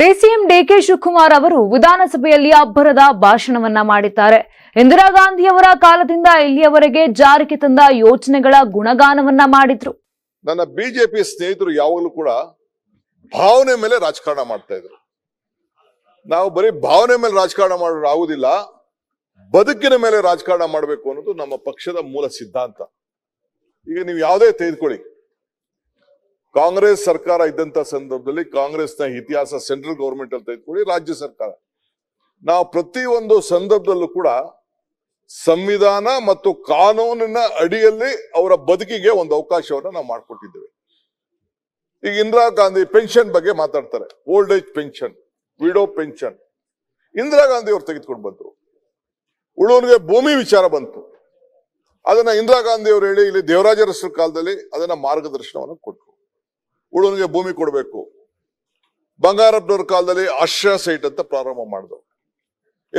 DCM DK Shivakumar ಅವರು ವಿಧಾನಸಭೆಯಲ್ಲಿ ಅಬ್ಬರದ ಭಾಷಣವನ್ನ ಮಾಡಿದ್ದಾರೆ. ಇಂದಿರಾ ಗಾಂಧಿಯವರ ಕಾಲದಿಂದ ಇಲ್ಲಿಯವರೆಗೆ ಜಾರಿಗೆ ತಂದ ಯೋಜನೆಗಳ ಗುಣಗಾನವನ್ನ ಮಾಡಿದ್ರು. ನನ್ನ ಬಿಜೆಪಿ ಸ್ನೇಹಿತರು ಯಾವಾಗಲೂ ಕೂಡ ಭಾವನೆ ಮೇಲೆ ರಾಜಕಾರಣ ಮಾಡ್ತಾ ಇದ್ರು. ನಾವು ಬರೀ ಭಾವನೆ ಮೇಲೆ ರಾಜಕಾರಣ ಮಾಡೋದು ಆಗುದಿಲ್ಲ. ಬದುಕಿನ ಮೇಲೆ ರಾಜಕಾರಣ ಮಾಡಬೇಕು ಅನ್ನೋದು ನಮ್ಮ ಪಕ್ಷದ ಮೂಲ ಸಿದ್ಧಾಂತ. ಈಗ ನೀವು ಯಾವುದೇ ತೆಗೆದುಕೊಳ್ಳಿ. ಕಾಂಗ್ರೆಸ್ ಸರ್ಕಾರ ಇದ್ದಂತ ಸಂದರ್ಭದಲ್ಲಿ ಕಾಂಗ್ರೆಸ್ನ ಇತಿಹಾಸ ಸೆಂಟ್ರಲ್ ಗೌರ್ಮೆಂಟ್ ಅಲ್ಲಿ ತೆಗೆದುಕೊಳ್ಳಿ, ರಾಜ್ಯ ಸರ್ಕಾರ. ನಾವು ಪ್ರತಿ ಒಂದು ಸಂದರ್ಭದಲ್ಲೂ ಕೂಡ ಸಂವಿಧಾನ ಮತ್ತು ಕಾನೂನಿನ ಅಡಿಯಲ್ಲಿ ಅವರ ಬದುಕಿಗೆ ಒಂದು ಅವಕಾಶವನ್ನ ನಾವು ಮಾಡಿಕೊಟ್ಟಿದ್ದೇವೆ. ಈಗ ಇಂದಿರಾ ಗಾಂಧಿ ಪೆನ್ಷನ್ ಬಗ್ಗೆ ಮಾತಾಡ್ತಾರೆ, old age pension, widow pension. Indira Gandhi ಅವರು ತೆಗೆದುಕೊಂಡು ಬಂದ್ರು. ಉಳುವನಿಗೆ ಭೂಮಿ ವಿಚಾರ ಬಂತು. ಅದನ್ನ ಇಂದಿರಾ ಗಾಂಧಿ ಅವರು ಹೇಳಿ ಇಲ್ಲಿ ದೇವರಾಜ ಕಾಲದಲ್ಲಿ ಅದನ್ನ ಮಾರ್ಗದರ್ಶನವನ್ನು ಕೊಟ್ಟರು ಉಳುವನಿಗೆ ಭೂಮಿ ಕೊಡಬೇಕು. ಬಂಗಾರಪ್ಪನವ್ರ ಕಾಲದಲ್ಲಿ ಆಶ್ರಯ ಸೈಟ್ ಅಂತ ಪ್ರಾರಂಭ ಮಾಡಿದ್ರು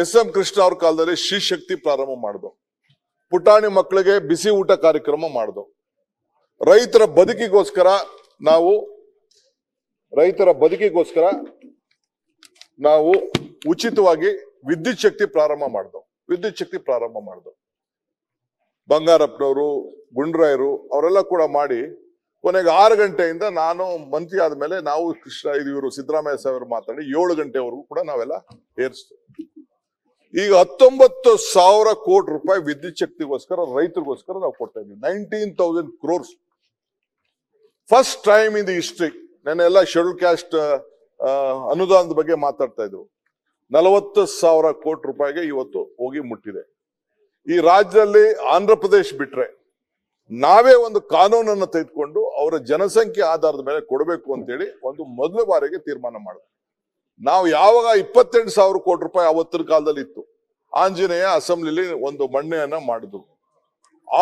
ಎಸ್ ಎಂ ಕೃಷ್ಣ ಅವ್ರ ಕಾಲದಲ್ಲಿ ಶ್ರೀ ಶಕ್ತಿ ಪ್ರಾರಂಭ ಮಾಡಿದ್ರು ಪುಟಾಣಿ ಮಕ್ಕಳಿಗೆ ಬಿಸಿ ಊಟ ಕಾರ್ಯಕ್ರಮ ಮಾಡಿದ್ರು ರೈತರ ಬದುಕಿಗೋಸ್ಕರ ನಾವು, ರೈತರ ಬದುಕಿಗೋಸ್ಕರ ನಾವು ಉಚಿತವಾಗಿ ವಿದ್ಯುತ್ ಶಕ್ತಿ ಪ್ರಾರಂಭ ಮಾಡಿದ್ವು ವಿದ್ಯುತ್ ಶಕ್ತಿ ಪ್ರಾರಂಭ ಮಾಡಿದ್ವು ಬಂಗಾರಪ್ಪನವರು, ಗುಂಡ್ರಾಯರು, ಅವರೆಲ್ಲ ಕೂಡ ಮಾಡಿ ಕೊನೆಗೆ ಆರು ಗಂಟೆಯಿಂದ ನಾನು ಮಂತ್ರಿ ಆದ್ಮೇಲೆ ನಾವು ಕೃಷ್ಣ ಇದು ಇವರು ಸಿದ್ದರಾಮಯ್ಯ ಸಾಹೇಬರು ಮಾತಾಡಿ ಏಳು ಗಂಟೆವರೆಗೂ ಕೂಡ ನಾವೆಲ್ಲ ಏರಿಸ್ತೇವೆ. ಈಗ ಹತ್ತೊಂಬತ್ತು ಸಾವಿರ ಕೋಟಿ ರೂಪಾಯಿ ವಿದ್ಯುತ್ ಶಕ್ತಿಗೋಸ್ಕರ ರೈತರಿಗೋಸ್ಕರ ನಾವು ಕೊಡ್ತಾ ಇದ್ದೀವಿ. Nineteen thousand crores first time in the history ನೆನ್ನೆಲ್ಲ schedule caste ಅನುದಾನದ ಬಗ್ಗೆ ಮಾತಾಡ್ತಾ ಇದ್ರು. ನಲವತ್ತು ಸಾವಿರ ಕೋಟಿ ರೂಪಾಯಿಗೆ ಇವತ್ತು ಹೋಗಿ ಮುಟ್ಟಿದೆ. ಈ ರಾಜ್ಯದಲ್ಲಿ ಆಂಧ್ರ ಪ್ರದೇಶ್ ಬಿಟ್ರೆ ನಾವೇ ಒಂದು ಕಾನೂನನ್ನು ತೆಗೆದುಕೊಂಡು ಅವರ ಜನಸಂಖ್ಯೆ ಆಧಾರದ ಮೇಲೆ ಕೊಡಬೇಕು ಅಂತೇಳಿ ಒಂದು ಮೊದಲ ಬಾರಿಗೆ ತೀರ್ಮಾನ ಮಾಡಿದ್ವಿ ನಾವು ಯಾವಾಗ ಇಪ್ಪತ್ತೆಂಟು ಸಾವಿರ ಕೋಟಿ ರೂಪಾಯಿ ಅವತ್ತಿನ ಕಾಲದಲ್ಲಿ ಇತ್ತು, ಆಂಜನೇಯ ಅಸೆಂಬ್ಲಿಲಿ ಒಂದು ಮಣ್ಣೆಯನ್ನ ಮಾಡಿದ್ರು.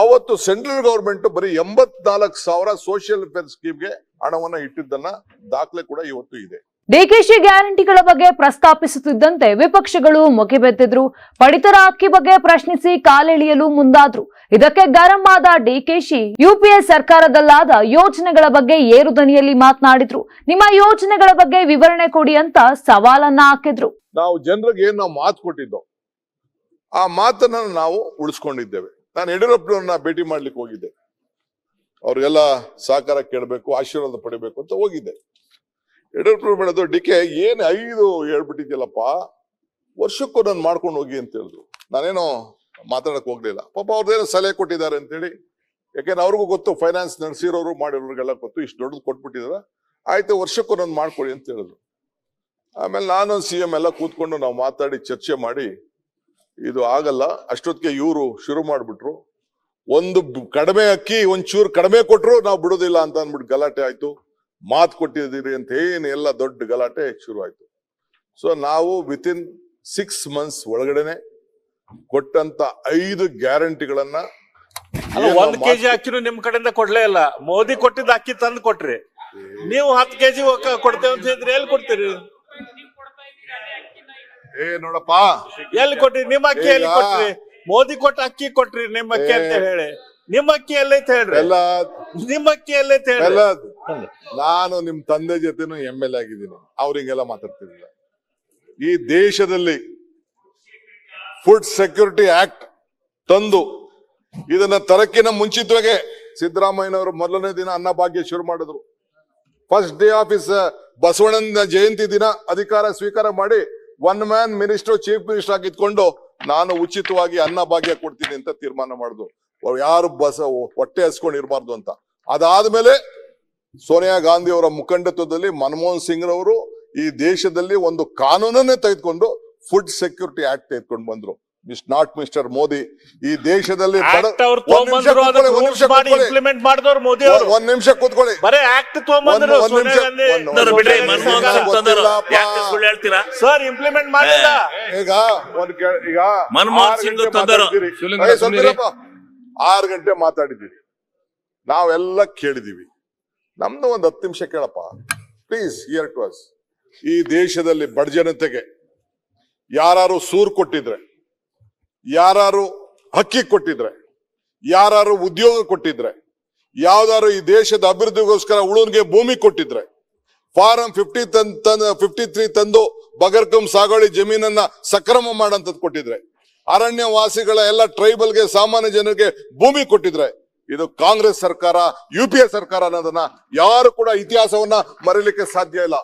ಆವತ್ತು ಸೆಂಟ್ರಲ್ ಗವರ್ಮೆಂಟ್ ಬರೀ ಎಂಬತ್ನಾಲ್ಕು ಸಾವಿರ ಸೋಷಿಯಲ್ ವೆಲ್ಫೇರ್ ಸ್ಕೀಮ್ಗೆ ಹಣವನ್ನ ಇಟ್ಟಿದ್ದನ್ನ ದಾಖಲೆ ಕೂಡ ಇವತ್ತು ಇದೆ. ಡಿಕೆಶಿ ಗ್ಯಾರಂಟಿಗಳ ಬಗ್ಗೆ ಪ್ರಸ್ತಾಪಿಸುತ್ತಿದ್ದಂತೆ ವಿಪಕ್ಷಗಳು ಮುಗಿಬೆದ್ದಿದ್ರು ಪಡಿತರ ಅಕ್ಕಿ ಬಗ್ಗೆ ಪ್ರಶ್ನಿಸಿ ಕಾಲೆಳೆಯಲು ಮುಂದಾದ್ರು. ಇದಕ್ಕೆ ಗರಂ ಆದ ಡಿಕೆಶಿ ಯುಪಿಎ ಸರ್ಕಾರದಲ್ಲಾದ ಯೋಜನೆಗಳ ಬಗ್ಗೆ ಏರು ದನಿಯಲ್ಲಿ ಮಾತನಾಡಿದ್ರು. ನಿಮ್ಮ ಯೋಜನೆಗಳ ಬಗ್ಗೆ ವಿವರಣೆ ಕೊಡಿ ಅಂತ ಸವಾಲನ್ನ ಹಾಕಿದ್ರು. ನಾವು ಜನರಿಗೆ ಏನ್ ನಾವು ಮಾತು ಕೊಟ್ಟಿದ್ದೋ, ಆ ಮಾತನ್ನ ನಾವು ಉಳಿಸ್ಕೊಂಡಿದ್ದೇವೆ. ನಾನು ಯಡಿಯೂರಪ್ಪನವ್ರನ್ನ ಭೇಟಿ ಮಾಡ್ಲಿಕ್ಕೆ ಹೋಗಿದ್ದೆ. ಅವ್ರಿಗೆಲ್ಲ ಸಹಕಾರ ಕೇಳಬೇಕು, ಆಶೀರ್ವಾದ ಪಡಿಬೇಕು ಅಂತ ಹೋಗಿದ್ದೆ. ಯಡಿಯೂರಪ್ಪನವ್ರು ಬೆಳೆದು ಡಿಕೆ ಏನ್ ಐದು ಹೇಳ್ಬಿಟ್ಟಿದ್ಯಲ್ಲಪ್ಪ, ವರ್ಷಕ್ಕೂ ನಾನು ಮಾಡ್ಕೊಂಡು ಹೋಗಿ ಅಂತ ಹೇಳಿದ್ರು. ನಾನೇನೋ ಮಾತಾಡಕ್ ಹೋಗ್ಲಿಲ್ಲ. ಪಾಪ ಅವ್ರದ್ದೇನೋ ಸಲಹೆ ಕೊಟ್ಟಿದ್ದಾರೆ ಅಂತೇಳಿ. ಯಾಕೆಂದ್ರೆ ಅವ್ರಿಗೂ ಗೊತ್ತು ಫೈನಾನ್ಸ್ ನಡೆಸಿರೋರು ಮಾಡಿರೋರಿಗೆಲ್ಲ ಗೊತ್ತು, ಇಷ್ಟು ದೊಡ್ಡದು ಕೊಟ್ಬಿಟ್ಟಿದಾರ. ಆಯ್ತು, ವರ್ಷಕ್ಕೂ ನಾನು ಅಂತ ಹೇಳಿದ್ರು. ಆಮೇಲೆ ನಾನು ಸಿ ಎಂ ಎಲ್ಲ ಕೂತ್ಕೊಂಡು ನಾವು ಮಾತಾಡಿ, ಚರ್ಚೆ ಮಾಡಿ, ಇದು ಆಗಲ್ಲ. ಅಷ್ಟೊತ್ತಿಗೆ ಇವರು ಶುರು ಮಾಡಿಬಿಟ್ರು. ಒಂದು ಕಡಿಮೆ ಅಕ್ಕಿ, ಒಂಚೂರು ಚೂರು ಕಡಿಮೆ ಕೊಟ್ಟರು ನಾವು ಬಿಡೋದಿಲ್ಲ ಅಂತ ಅಂದ್ಬಿಟ್ಟು ಗಲಾಟೆ ಆಯ್ತು. ಮಾತು ಕೊಟ್ಟಿದ್ದೀರಿ ಅಂತ ಏನು ಎಲ್ಲ ದೊಡ್ಡ ಗಲಾಟೆ ಶುರು ಆಯ್ತು ಸೊ ನಾವು ವಿತಿನ್ ಸಿಕ್ಸ್ ಮಂತ್ಸ್ ಒಳಗಡೆನೆ ಕೊಟ್ಟಂತ ಐದು ಗ್ಯಾರಂಟಿಗಳನ್ನ ಒಂದ್ ಕೆಜಿ ಅಕ್ಕಿನೂ ನಿಮ್ ಕಡೆಯಿಂದ ಕೊಡ್ಲೇ ಇಲ್ಲ. ಮೋದಿ ಕೊಟ್ಟಿದ್ದ ಅಕ್ಕಿ ತಂದು ಕೊಟ್ರಿ. ನೀವು ಹತ್ತು ಕೆಜಿ ಕೊಡ್ತೇವೆ ಅಂತ ಹೇಳಿದ್ರೆ ಎಲ್ಲಿ ಕೊಡ್ತೀರಿ? ಏ ನೋಡಪ್ಪ. ಎಲ್ಲಿ ಕೊಟ್ರಿ? ನಿಮ್ಮ ಅಕ್ಕಿ ಎಲ್ಲಿ ಕೊಟ್ರಿ? ಮೋದಿ ಕೊಟ್ಟ ಅಕ್ಕಿ ಕೊಟ್ರಿ ನಿಮ್ಮ ಅಕ್ಕಿ ಅಂತ ಹೇಳಿ. ನಿಮ್ಮ ಅಕ್ಕಿ ಎಲ್ಲೈತೆ ಹೇಳ್ರಿ? ಎಲ್ಲ ನಿಮ್ಮ ಅಕ್ಕಿ ಎಲ್ಲೈತೆ ಹೇಳ್ರಿ? ಎಲ್ಲ ನಾನು ನಿಮ್ ತಂದೆ ಜೊತೆನೂ ಎಂ ಎಲ್ ಎ ಆಗಿದ್ದೀನಿ. ಅವ್ರಿಗೆಲ್ಲ ಮಾತಾಡ್ತಿರ್ಲಿಲ್ಲ. ಈ ದೇಶದಲ್ಲಿ ಫುಡ್ ಸೆಕ್ಯೂರಿಟಿ ಆಕ್ಟ್ ತಂದು ಇದನ್ನ ತರಕ್ಕಿನ ಮುಂಚಿತವಾಗೆ ಸಿದ್ದರಾಮಯ್ಯನವರು ಮೊದಲನೇ ದಿನ ಅನ್ನಭಾಗ್ಯ ಶುರು ಮಾಡಿದ್ರು. ಫಸ್ಟ್ ಡೇ ಆಫ್ ಇಸ್ ಬಸವಣ್ಣನ ಜಯಂತಿ ದಿನ ಅಧಿಕಾರ ಸ್ವೀಕಾರ ಮಾಡಿ one man minister chief minister ಆಗಿದ್ಕೊಂಡು ನಾನು ಉಚಿತವಾಗಿ ಅನ್ನ ಭಾಗ್ಯ ಕೊಡ್ತೀನಿ ಅಂತ ತೀರ್ಮಾನ ಮಾಡಿದ್ರು. ಯಾರು ಬಸ, ಹೊಟ್ಟೆ ಹಸ್ಕೊಂಡು ಇರಬಾರ್ದು ಅಂತ. ಅದಾದ್ಮೇಲೆ ಸೋನಿಯಾ ಗಾಂಧಿ ಅವರ ಮುಖಂಡತ್ವದಲ್ಲಿ ಮನಮೋಹನ್ ಸಿಂಗ್ ರವರು ಈ ದೇಶದಲ್ಲಿ ಒಂದು ಕಾನೂನನ್ನೇ ತೆಗೆದುಕೊಂಡು ಫುಡ್ ಸೆಕ್ಯೂರಿಟಿ ಆಕ್ಟ್ ತೆಗೆದುಕೊಂಡು ಬಂದ್ರು. Miss not Mister Modi. ಈ ದೇಶದಲ್ಲಿ. ಇಂಪ್ಲಿಮೆಂಟ್ ಮಾಡಿದವ್ರು ಮೋದಿ ಅವರು. ಒಂದ್ ನಿಮಿಷ ಕೂತ್ಕೊಳ್ಳಿ. ಬರೇ ಆಕ್ಟ್ ಹೇಳ್ತೀರಾ? ಸರ್ ಇಂಪ್ಲಿಮೆಂಟ್ ಮಾಡಿಲ್ಲ. ಈಗ ಒಂದ್ ಈಗ ಮನಮೋಹನ್ ಆರು ಸಿಂಗ್ ಗಂಟೆ ತಂದರು. ಆರು ಗಂಟೆ ಮಾತಾಡಿದ್ದೀರಿ. ನಾವೆಲ್ಲ ಕೇಳಿದೀವಿ ನಮ್ದು ಒಂದ್ ಹತ್ತು ನಿಮಿಷ ಕೇಳಪ್ಪ. ಪ್ಲೀಸ್ ಇಯರ್ ಟು ಅಸ್ ಈ ದೇಶದಲ್ಲಿ ಬಡ ಜನತೆಗೆ ಯಾರು ಸೂರ್ ಕೊಟ್ಟಿದ್ರೆ ಯಾರು ಹಕ್ಕಿ ಕೊಟ್ಟಿದ್ರೆ ಯಾರು ಉದ್ಯೋಗ ಕೊಟ್ಟಿದ್ರೆ, ಯಾವ್ದಾರು ಈ ದೇಶದ ಅಭಿವೃದ್ಧಿಗೋಸ್ಕರ ಉಳುವನ್ಗೆ ಭೂಮಿ ಕೊಟ್ಟಿದ್ರೆ, form fifty then fifty three ತಂದು ಬಗರ್ಕಂ ಸಾಗುವಳಿ ಜಮೀನನ್ನ ಸಕ್ರಮ ಮಾಡಂತದ್ ಕೊಟ್ಟಿದ್ರೆ ಅರಣ್ಯ ವಾಸಿಗಳ ಎಲ್ಲ ಟ್ರೈಬಲ್ಗೆ ಸಾಮಾನ್ಯ ಜನರಿಗೆ ಭೂಮಿ ಕೊಟ್ಟಿದ್ರೆ, ಇದು ಕಾಂಗ್ರೆಸ್ ಸರ್ಕಾರ, ಯು ಪಿ ಎ ಸರ್ಕಾರ ಅನ್ನೋದನ್ನ ಯಾರು ಕೂಡ ಇತಿಹಾಸವನ್ನ ಮರೀಲಿಕ್ಕೆ ಸಾಧ್ಯ ಇಲ್ಲ.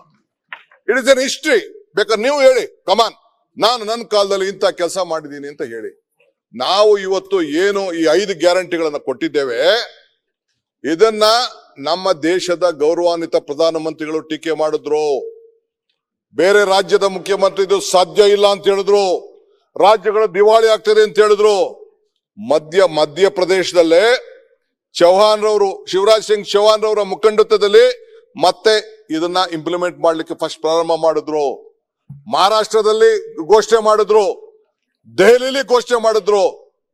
ಇಟ್ ಇಸ್ ಎನ್ ಹಿಸ್ಟ್ರಿ ಬೇಕಾದ್ರೆ ನೀವು ಹೇಳಿ. ಕಮಾನ್ ನಾನು ನನ್ನ ಕಾಲದಲ್ಲಿ ಇಂಥ ಕೆಲಸ ಮಾಡಿದ್ದೀನಿ ಅಂತ ಹೇಳಿ. ನಾವು ಇವತ್ತು ಏನು ಈ ಐದು ಗ್ಯಾರಂಟಿಗಳನ್ನು ಕೊಟ್ಟಿದ್ದೇವೆ. ಇದನ್ನ ನಮ್ಮ ದೇಶದ ಗೌರವಾನ್ವಿತ ಪ್ರಧಾನಮಂತ್ರಿಗಳು ಟೀಕೆ ಮಾಡಿದ್ರು. ಬೇರೆ ರಾಜ್ಯದ ಮುಖ್ಯಮಂತ್ರಿ ಇದು ಸಾಧ್ಯ ಇಲ್ಲ ಅಂತ ಹೇಳಿದ್ರು. ರಾಜ್ಯಗಳು ದಿವಾಳಿ ಆಗ್ತದೆ ಅಂತ ಹೇಳಿದ್ರು. ಮಧ್ಯ, ಮಧ್ಯಪ್ರದೇಶದಲ್ಲೇ ಚೌಹಾನ್ ರವರು ಶಿವರಾಜ್ ಸಿಂಗ್ ಚೌಹಾನ್ ರವರ ಮುಖಂಡತ್ವದಲ್ಲಿ ಮತ್ತೆ ಇದನ್ನ ಇಂಪ್ಲಿಮೆಂಟ್ ಮಾಡ್ಲಿಕ್ಕೆ ಫಸ್ಟ್ ಪ್ರಾರಂಭ ಮಾಡಿದ್ರು. ಮಹಾರಾಷ್ಟ್ರದಲ್ಲಿ ಘೋಷಣೆ ಮಾಡಿದ್ರು, ದೆಹಲಿಲಿ ಘೋಷಣೆ ಮಾಡಿದ್ರು,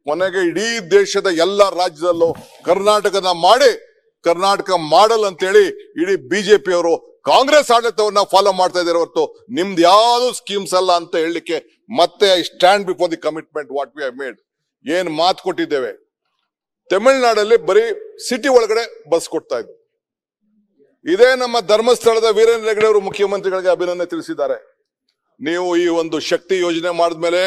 ಕೊನೆಗೆ ಇಡೀ ದೇಶದ ಎಲ್ಲ ರಾಜ್ಯದಲ್ಲೂ ಕರ್ನಾಟಕದ ಮಾಡಿ, ಕರ್ನಾಟಕ ಮಾಡಲ್ ಅಂತೇಳಿ ಇಡೀ ಬಿಜೆಪಿ ಅವರು ಕಾಂಗ್ರೆಸ್ ಆಡಳಿತವನ್ನ ಫಾಲೋ ಮಾಡ್ತಾ ಇದ್ದಾರೆ ಹೊರತು ನಿಮ್ದು ಯಾವ್ದು ಸ್ಕೀಮ್ಸ್ ಅಲ್ಲ ಅಂತ ಹೇಳಲಿಕ್ಕೆ ಮತ್ತೆ I stand before the commitment what we have made ಏನ್ ಮಾತು ಕೊಟ್ಟಿದ್ದೇವೆ? ತಮಿಳುನಾಡಲ್ಲಿ ಬರೀ ಸಿಟಿ ಒಳಗಡೆ ಬಸ್ ಕೊಡ್ತಾ ಇದ್ರು. ಇದೇ ನಮ್ಮ ಧರ್ಮಸ್ಥಳದ ವೀರೇಂದ್ರ ಹೆಗಡೆ ಅವರು ಮುಖ್ಯಮಂತ್ರಿಗಳಿಗೆ ಅಭಿನಂದನೆ ತಿಳಿಸಿದ್ದಾರೆ. ನೀವು ಈ ಒಂದು ಶಕ್ತಿ ಯೋಜನೆ ಮಾಡಿದ್ಮೇಲೆ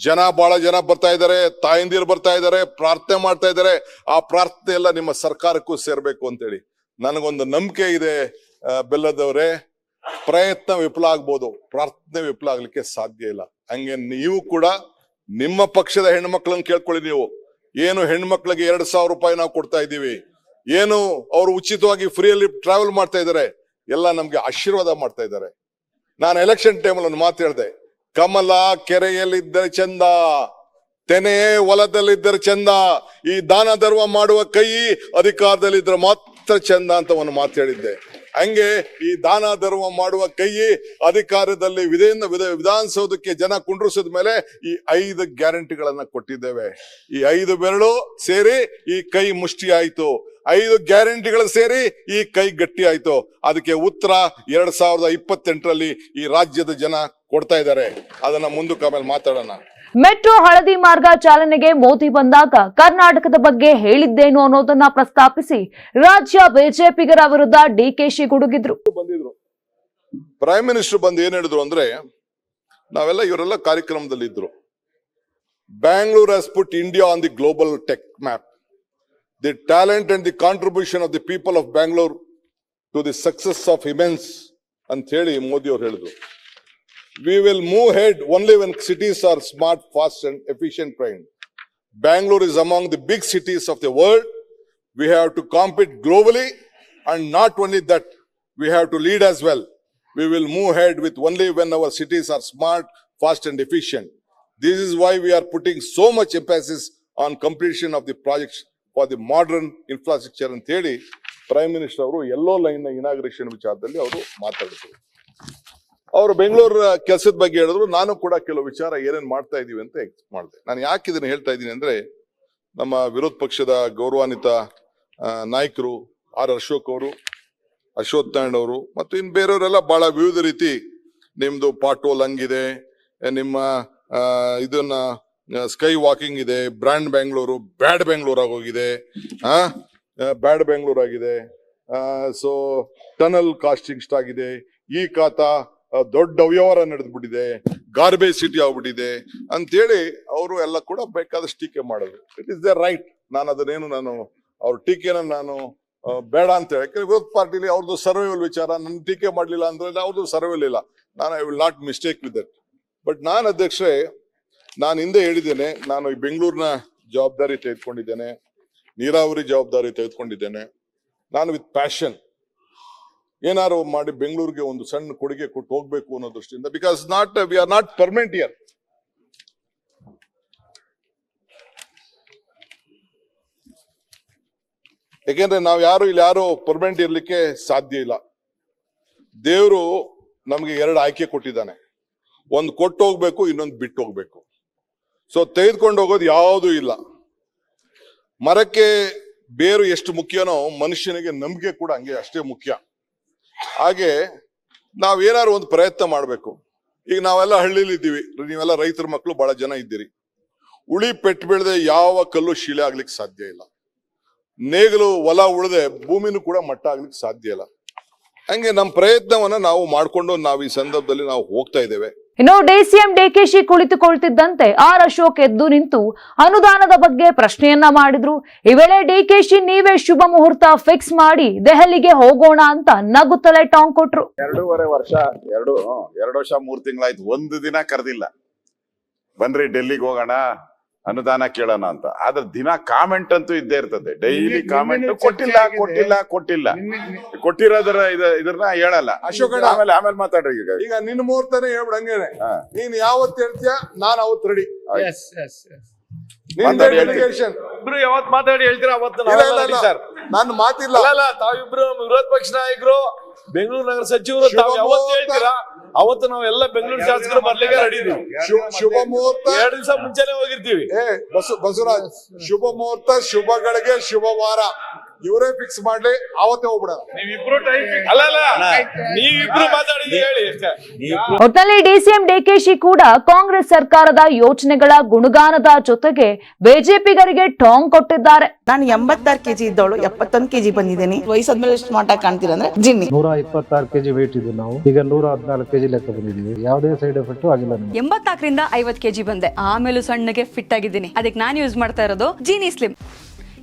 ಜನ ಬಹಳ ಜನ ಬರ್ತಾ ಇದ್ದಾರೆ, ತಾಯಂದಿರು ಬರ್ತಾ ಇದ್ದಾರೆ, ಪ್ರಾರ್ಥನೆ ಮಾಡ್ತಾ ಇದ್ದಾರೆ. ಆ ಪ್ರಾರ್ಥನೆ ಎಲ್ಲ ನಿಮ್ಮ ಸರ್ಕಾರಕ್ಕೂ ಸೇರ್ಬೇಕು ಅಂತೇಳಿ ನನಗೊಂದು ನಂಬಿಕೆ ಇದೆ ಬೆಲ್ಲದವ್ರೆ. ಪ್ರಯತ್ನ ವಿಫಲ ಆಗ್ಬೋದು, ಪ್ರಾರ್ಥನೆ ವಿಫಲ ಆಗ್ಲಿಕ್ಕೆ ಸಾಧ್ಯ ಇಲ್ಲ. ಹಂಗೆ ನೀವು ಕೂಡ ನಿಮ್ಮ ಪಕ್ಷದ ಹೆಣ್ಮಕ್ಳನ್ನ ಕೇಳ್ಕೊಳ್ಳಿ ನೀವು. ಏನು ಹೆಣ್ಮಕ್ಳಿಗೆ ಎರಡ್ ಸಾವಿರ ರೂಪಾಯಿ ನಾವು ಕೊಡ್ತಾ ಇದ್ದೀವಿ. ಏನು ಅವರು ಉಚಿತವಾಗಿ ಫ್ರೀಯಲ್ಲಿ ಟ್ರಾವೆಲ್ ಮಾಡ್ತಾ ಇದ್ದಾರೆ. ಎಲ್ಲ ನಮ್ಗೆ ಆಶೀರ್ವಾದ ಮಾಡ್ತಾ ಇದ್ದಾರೆ. ನಾನು ಎಲೆಕ್ಷನ್ ಟೈಮಲ್ಲಿ ಒಂದು ಮಾತು ಹೇಳಿದೆ. ಕಮಲ ಕೆರೆಯಲ್ಲಿದ್ದರೆ ಚಂದ, ತೆನೆ ಹೊಲದಲ್ಲಿದ್ದರೆ ಚಂದ, ಈ ದಾನ ಧರ್ಮ ಮಾಡುವ ಕೈ ಅಧಿಕಾರದಲ್ಲಿದ್ದರೆ ಮಾತ್ರ ಚಂದ ಅಂತ ಒಂದು ಮಾತು ಹೇಳಿದ್ದೆ. ಹಂಗೆ ಈ ದಾನ ಧರ್ಮ ಮಾಡುವ ಕೈ ಅಧಿಕಾರದಲ್ಲಿ ವಿಧೇನ ವಿಧ- ವಿಧಾನಸೌಧಕ್ಕೆ ಜನ ಕುಂಡ್ರಿಸಿದ ಮೇಲೆ ಈ ಐದು ಗ್ಯಾರಂಟಿಗಳನ್ನ ಕೊಟ್ಟಿದ್ದೇವೆ. ಈ ಐದು ಬೆರಳು ಸೇರಿ ಈ ಕೈ ಮುಷ್ಟಿ ಆಯ್ತು ಐದು ಗ್ಯಾರಂಟಿಗಳು ಸೇರಿ ಈ ಕೈ ಗಟ್ಟಿ ಆಯ್ತು. ಅದಕ್ಕೆ ಉತ್ತರ ಎರಡ್ ಸಾವಿರದ ಇಪ್ಪತ್ತೆಂಟರಲ್ಲಿ ಈ ರಾಜ್ಯದ ಜನ ಕೊಡ್ತಾ ಇದ್ದಾರೆ. ಅದನ್ನ ಮುಂದಕ್ಕೆ ಆಮೇಲೆ ಮಾತಾಡೋಣ. ಮೆಟ್ರೋ ಹಳದಿ ಮಾರ್ಗ ಚಾಲನೆಗೆ ಮೋದಿ ಬಂದಾಗ ಕರ್ನಾಟಕದ ಬಗ್ಗೆ ಹೇಳಿದ್ದೇನು ಅನ್ನೋದನ್ನ ಪ್ರಸ್ತಾಪಿಸಿ ರಾಜ್ಯ ಬಿಜೆಪಿಗರ ವಿರುದ್ಧ ಡಿಕೆಶಿ ಗುಡುಗಿದ್ರು. ಬಂದಿದ್ರು. ಪ್ರೈಮ್ ಮಿನಿಸ್ಟರ್ ಬಂದು ಏನ್ ಹೇಳಿದ್ರು ಅಂದ್ರೆ ನಾವೆಲ್ಲ ಇವರೆಲ್ಲ ಕಾರ್ಯಕ್ರಮದಲ್ಲಿ ಇದ್ರು Bangalore has put India on the global tech map The talent and the contribution of the people of Bangalore to the success of immense ಅಂತ ಹೇಳಿ ಮೋದಿ ಅವರು ಹೇಳಿದ್ರು we will move ahead only when cities are smart, fast, and efficient trained. Bangalore is among the big cities of the world. We have to compete globally, and not only that, we have to lead as well. We will move ahead with only when our cities are smart, fast, and efficient. This is why we are putting so much emphasis on completion of the projects for the modern infrastructure ಅಂತ ಹೇಳಿ prime minister ಅವರು ಎಲ್ಲೋ line inauguration ವಿಚಾರದಲ್ಲಿ ಅವರು ಮಾತಾಡಿದ್ರು. ಅವರು ಬೆಂಗಳೂರು ಕೆಲಸದ ಬಗ್ಗೆ ಹೇಳಿದ್ರು. ನಾನು ಕೂಡ ಕೆಲವು ವಿಚಾರ ಏನೇನ್ ಮಾಡ್ತಾ ಇದೀವಿ ಅಂತ ಎಕ್ಸ್ ಮಾಡಿದೆ. ನಾನು ಯಾಕೆ ಇದನ್ನ ಹೇಳ್ತಾ ಇದ್ದೀನಿ ಅಂದ್ರೆ ನಮ್ಮ ವಿರೋಧ ಪಕ್ಷದ ಗೌರವಾನ್ವಿತ ನಾಯಕರು ಆರ್ ಅಶೋಕ್ ಅವರು ಅಶೋಕ್ ನಾರಾಯಣ್ ಅವರು ಮತ್ತು ಇನ್ನು ಬೇರೆಯವರೆಲ್ಲ ಬಹಳ ವಿವಿಧ ರೀತಿ ನಿಮ್ದು ಪಾಟೋಲ್ ಹಂಗಿದೆ, ನಿಮ್ಮ ಇದನ್ನ ಸ್ಕೈ ವಾಕಿಂಗ್ ಇದೆ, ಬ್ರ್ಯಾಂಡ್ ಬೆಂಗಳೂರು, ಬ್ಯಾಡ್ ಬೆಂಗಳೂರು ಆಗೋಗಿದೆ ಆ ಬ್ಯಾಡ್ ಬೆಂಗಳೂರು ಆಗಿದೆ ಸೊ, ಟನಲ್ ಕಾಸ್ಟಿಂಗ್ ಆಗಿದೆ ಈ ಖಾತಾ ದೊಡ್ಡ ಅವ್ಯವಹಾರ ನಡೆದ್ಬಿಟ್ಟಿದೆ, ಗಾರ್ಬೇಜ್ ಸಿಟಿ ಆಗ್ಬಿಟ್ಟಿದೆ ಅಂತೇಳಿ ಅವರು ಎಲ್ಲ ಕೂಡ ಬೇಕಾದಷ್ಟು ಟೀಕೆ ಮಾಡಿದ್ರು. ಇಟ್ ಇಸ್ ದ ರೈಟ್ ನಾನು ಅದನ್ನೇನು ನಾನು, ಅವ್ರ ಟೀಕೆನ ನಾನು ಬೇಡ ಅಂತ ಹೇಳಿ. ವಿರೋಧ ಪಾರ್ಟಿಲಿ ಅವ್ರದ್ದು ಸರ್ವೇವಲ್ ವಿಚಾರ ನನ್ನ ಟೀಕೆ ಮಾಡಲಿಲ್ಲ ಅಂದ್ರೆ ಅವ್ರದ್ದು ಸರ್ವೈವಲ್ ಇಲ್ಲ. ನಾನು I will not mistake with that but ನಾನು ಅಧ್ಯಕ್ಷರೇ ನಾನು ಹಿಂದೆ ಹೇಳಿದ್ದೇನೆ, ನಾನು ಈ ಬೆಂಗಳೂರಿನ ಜವಾಬ್ದಾರಿ ತೆಗೆದುಕೊಂಡಿದ್ದೇನೆ, ನೀರಾವರಿ ಜವಾಬ್ದಾರಿ ತೆಗೆದುಕೊಂಡಿದ್ದೇನೆ. ನಾನು ವಿತ್ ಪ್ಯಾಷನ್ ಏನಾರು ಮಾಡಿ ಬೆಂಗಳೂರಿಗೆ ಒಂದು ಸಣ್ಣ ಕೊಡುಗೆ ಕೊಟ್ಟು ಹೋಗ್ಬೇಕು ಅನ್ನೋ ದೃಷ್ಟಿಯಿಂದ because not we are not permanent year ಯಾಕೆಂದ್ರೆ ನಾವು ಯಾರು ಇಲ್ಲಿ ಯಾರು ಪರ್ಮನೆಂಟ್ ಇರ್ಲಿಕ್ಕೆ ಸಾಧ್ಯ ಇಲ್ಲ. ದೇವರು ನಮಗೆ ಎರಡು ಆಯ್ಕೆ ಕೊಟ್ಟಿದ್ದಾನೆ. ಒಂದು ಕೊಟ್ಟು ಹೋಗ್ಬೇಕು, ಇನ್ನೊಂದು ಬಿಟ್ಟು ಹೋಗ್ಬೇಕು. ಸೊ ತೆಗೆದುಕೊಂಡು ಹೋಗೋದು ಯಾವುದೂ ಇಲ್ಲ. ಮರಕ್ಕೆ ಬೇರು ಎಷ್ಟು ಮುಖ್ಯನೋ ಮನುಷ್ಯನಿಗೆ ನಂಬಿಕೆ ಕೂಡ ಹಂಗೆ ಅಷ್ಟೇ ಮುಖ್ಯ. ಹಾಗೆ ನಾವೇನಾದ್ರು ಒಂದು ಪ್ರಯತ್ನ ಮಾಡಬೇಕು. ಈಗ ನಾವೆಲ್ಲ ಹಳ್ಳಿಲಿ ಇದ್ದೀವಿ. ನೀವೆಲ್ಲ ರೈತರ ಮಕ್ಕಳು ಬಹಳ ಜನ ಇದ್ದೀರಿ. ಉಳಿ ಪೆಟ್ಟು ಬೆಳೆದೆ ಯಾವ ಕಲ್ಲು ಶಿಲೆ ಆಗ್ಲಿಕ್ಕೆ ಸಾಧ್ಯ ಇಲ್ಲ. ನೇಗಲು ಹೊಲ ಉಳದೆ ಭೂಮಿನೂ ಕೂಡ ಮಟ್ಟ ಆಗ್ಲಿಕ್ಕೆ ಸಾಧ್ಯ ಇಲ್ಲ. ಹಂಗೆ ನಮ್ಮ ಪ್ರಯತ್ನವನ್ನ ನಾವು ಮಾಡ್ಕೊಂಡು ನಾವು ಈ ಸಂದರ್ಭದಲ್ಲಿ ನಾವು ಹೋಗ್ತಾ ಇದ್ದೇವೆ. ಇನ್ನು ಡಿಸಿಎಂ ಡಿಕೆಶಿ ಕುಳಿತುಕೊಳ್ತಿದ್ದಂತೆ ಆರ್ ಅಶೋಕ್ ಎದ್ದು ನಿಂತು ಅನುದಾನದ ಬಗ್ಗೆ ಪ್ರಶ್ನೆಯನ್ನ ಮಾಡಿದ್ರು. ಈ ವೇಳೆ ಡಿಕೆಶಿ, ನೀವೇ ಶುಭ ಮುಹೂರ್ತ ಫಿಕ್ಸ್ ಮಾಡಿ ದೆಹಲಿಗೆ ಹೋಗೋಣ ಅಂತ ನಗುತ್ತಲೇ ಟಾಂಗ್ ಕೊಟ್ರು. ಎರಡೂವರೆ ವರ್ಷ, ಎರಡು ಎರಡು ವರ್ಷ ಮೂರ್ ತಿಂಗಳಾಯ್ತು, ಒಂದು ದಿನ ಕರೆದಿಲ್ಲ. ಬನ್ರಿ ಡೆಲ್ಲಿಗೆ ಹೋಗೋಣ. ಅನುದಾನ ಕೇಳೋಣ ಅಂತ. ಆದ್ರೆ ದಿನ ಕಾಮೆಂಟ್ ಅಂತೂ ಇದ್ದೇ ಇರ್ತದೆ. ಡೈಲಿ ಕಾಮೆಂಟ್ ಕೊಟ್ಟಿಲ್ಲ. ಕೊಟ್ಟಿಲ್ಲ ಕೊಟ್ಟಿಲ್ಲ. ಕೊಟ್ಟಿರೋದ್ರ ಇದ- ಇದ್ರನ್ನ ಹೇಳಲ್ಲ. ಅಶೋಕ ಆಮೇಲೆ ಆಮೇಲೆ ಮಾತಾಡ್ರಿ ಈಗ. ಈಗ ನಿನ್ ಮುಹೂರ್ತನೇ ಹೇಳ್ಬಿಡ ಹಂಗೇನೆ. ನೀನ್ ಯಾವತ್ ಹೇಳ್ತೀಯ? ನಾನ್ ಅವತ್ ರೆಡಿ ಇಬ್ರು ಯಾವತ್ ಮಾತಾಡಿ ಹೇಳ್ತೀರಾ ಅವತ್ತು? ನನ್ನ ಮಾತಿಲ್ಲ. ತಾವಿಬ್ರು ವಿರೋಧ ಪಕ್ಷ ನಾಯಕರು ಬೆಂಗಳೂರು ನಗರ ಸಚಿವರು ತಾವು ಯಾವತ್ತು ಹೇಳ್ತೀರಾ? ಅವತ್ತು ನಾವೆಲ್ಲ ಬೆಂಗಳೂರು ಶಾಸಕರು ಬರ್ಲಿಕ್ಕೆ ರೆಡಿ ಇದೀವಿ ಶುಭ ಮುಹೂರ್ತ ಎರಡು ದಿವಸ ಮುಂಚೆನೆ ಹೋಗಿರ್ತೀವಿ. ಬಸವರಾಜ್ ಶುಭ ಮುಹೂರ್ತ ಶುಭಗಳಿಗೆ ಶುಭ ವಾರ ಇವರೇ ಫಿಕ್ಸ್ ಮಾಡ್ಲಿ ಅವತ್ತೇ ಹೋಗ್ಬಿಡಲ್ಲ ಒಟ್ನಲ್ಲಿ ಡಿಸಿಎಂ ಡಿಕೆಶಿ ಕೂಡ ಕಾಂಗ್ರೆಸ್ ಸರ್ಕಾರದ ಯೋಜನೆಗಳ ಗುಣಗಾನದ ಜೊತೆಗೆ ಬಿಜೆಪಿಗರಿಗೆ ಟಾಂಗ್ ಕೊಟ್ಟಿದ್ದಾರೆ. ನಾನು ಎಂಬತ್ತಾರು ಕೆಜಿ ಇದ್ದವಳು ಎಪ್ಪತ್ತೊಂದು ಕೆಜಿ ಬಂದಿದ್ದೀನಿ. ವಯಸ್ಸಾದ್ಮೇಲೆ ಸ್ಮಾರ್ಟ್ ಆಗಿ ಕಾಣ್ತೀರ ಅಂದ್ರೆ ಜಿನ್ನಿ. ನೂರ ಇಪ್ಪತ್ತಾರು ಕೆಜಿ ವೇಟ್ ಇದ್ದು ನಾವು. ಈಗ ನೂರ ಹದಿನಾಲ್ಕು ಕೆಜಿ ಲೆಕ್ಕ ಬಂದಿದ್ದೀವಿ. ಯಾವುದೇ ಸೈಡ್ ಎಫೆಕ್ಟ್ ಆಗಿಲ್ಲ ಎಂಬತ್ತಾಕರಿಂದ ಎಂಬತ್ನಾಲ್ಕರಿಂದ ಐವತ್ ಕೆಜಿ ಬಂದೆ. ಆಮೇಲೂ ಸಣ್ಣಗೆ ಫಿಟ್ ಆಗಿದ್ದೀನಿ. ಅದಕ್ಕೆ ನಾನು ಯೂಸ್ ಮಾಡ್ತಾ ಇರೋದು ಜೀನಿ ಸ್ಲಿಮ್